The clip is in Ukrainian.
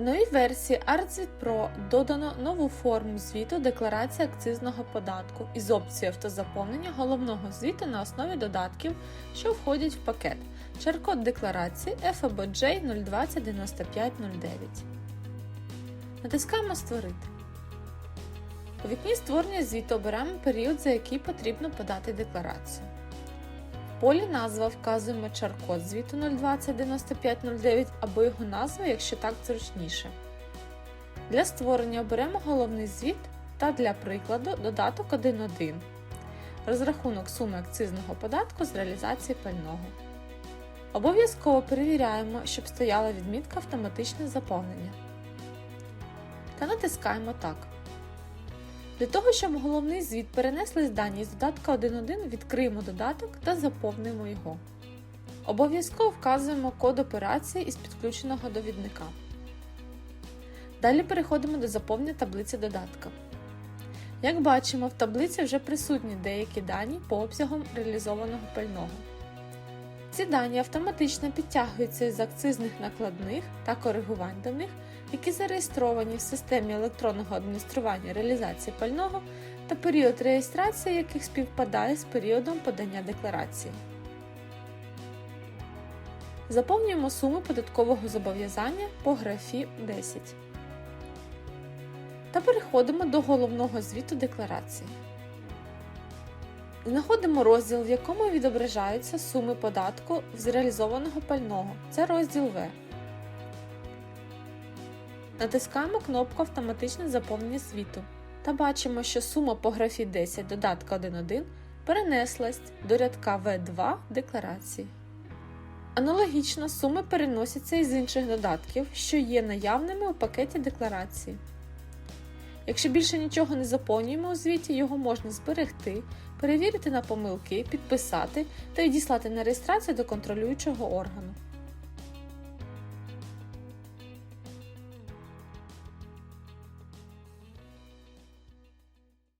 В новій версії ArtZit Pro додано нову форму звіту декларація акцизного податку із опцією автозаповнення головного звіту на основі додатків, що входять в пакет. Шар-код декларації FABJ 0209509. Натискаємо Створити. У вікні створення звіту обираємо період, за який потрібно подати декларацію. Полі назва вказуємо чар-код звіту 0209509 або його назву, якщо так зручніше. Для створення оберемо головний звіт та для прикладу додаток 1.1. Розрахунок суми акцизного податку з реалізації пального. Обов'язково перевіряємо, щоб стояла відмітка автоматичне заповнення. Та натискаємо Так. Для того, щоб головний звіт перенесли дані з додатка 1.1, відкриємо додаток та заповнимо його. Обов'язково вказуємо код операції із підключеного довідника. Далі переходимо до заповнення таблиці додатка. Як бачимо, в таблиці вже присутні деякі дані по обсягам реалізованого пального. Ці дані автоматично підтягуються із акцизних накладних та коригувань до них, які зареєстровані в системі електронного адміністрування реалізації пального та період реєстрації яких співпадає з періодом подання декларації. Заповнюємо суму податкового зобов'язання по графі 10 та переходимо до головного звіту декларації. Знаходимо розділ, в якому відображаються суми податку з реалізованого пального. Це розділ В. Натискаємо кнопку Автоматичне заповнення звіту та бачимо, що сума по графі 10 додатка 1.1 перенеслась до рядка В2 декларації. Аналогічно суми переносяться із інших додатків, що є наявними у пакеті декларації. Якщо більше нічого не заповнюємо у звіті, його можна зберегти, перевірити на помилки, підписати та відіслати на реєстрацію до контролюючого органу.